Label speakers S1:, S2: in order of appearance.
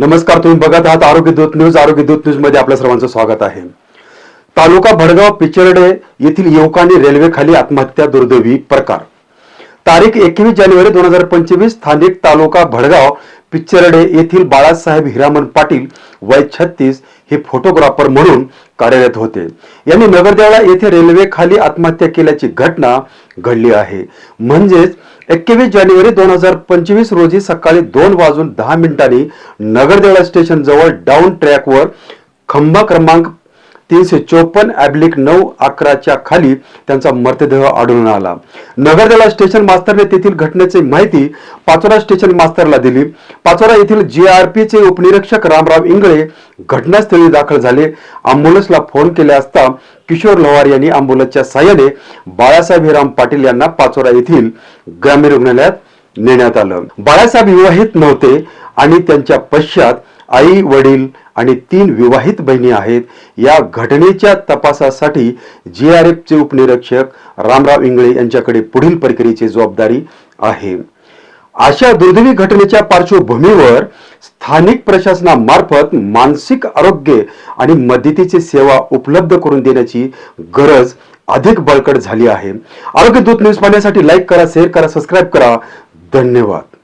S1: नमस्कार तुम्ही बघत आहात आरोग्य दूत न्यूज. आरोग्य दूत न्यूजमध्ये आपल्या सर्वांचं स्वागत आहे. तालुका भडगाव पिचर्डे येथील युवकांनी रेल्वेखाली आत्महत्या दुर्दैवी प्रकार. तारीख एकवीस जानेवारी दोन हजार पंचवीस स्थानिक तालुका भडगाव पिच्चरडे येथील बाळासाहेब हिरामन पाटील वय छत्तीस हे फोटोग्राफर म्हणून कार्यरत होते. यांनी नगरदेवळा येथे रेल्वे खाली आत्महत्या केल्याची घटना घडली आहे. म्हणजेच एकवीस जानेवारी दोन हजार पंचवीस रोजी सकाळी दोन वाजून दहा मिनिटांनी नगरदेवळा स्टेशन जवळ डाऊन ट्रॅकवर खंबा क्रमांक तीनशे चोपन्न ॲब्लिक नऊ अकराच्या खाली त्यांचा मृतदेह आढळून आला. नगरदला स्टेशन मास्तरने तेथील घटनेची माहिती पाचोरा स्टेशन मास्तरला दिली. पाचोरा येथील जी आर पीचे उपनिरीक्षक रामराव इंगळे घटनास्थळी दाखल झाले. अँब्युलन्सला फोन केले असता किशोर लोहार यांनी अँब्युलन्सच्या साह्याने बाळासाहेब हिराम पाटील यांना पाचोरा येथील ग्रामीण रुग्णालयात नेण्यात आलं. बाळासाहेब विवाहित नव्हते आणि त्यांच्या पश्चात आई वडील आणि तीन विवाहित बहिणी आहेत. या घटनेच्या तपासासाठी जी आर एफचे उपनिरीक्षक रामराव इंगळे यांच्याकडे पुढील प्रक्रियेची जबाबदारी आहे. अशा दुर्दैवी घटनेच्या पार्श्वभूमीवर स्थानिक प्रशासनामार्फत मानसिक आरोग्य आणि मदतीची सेवा उपलब्ध करून देण्याची गरज अधिक बळकट झाली आहे. आरोग्य दूत न्यूज पाहण्यासाठी लाईक करा शेअर करा सबस्क्राईब करा. धन्यवाद.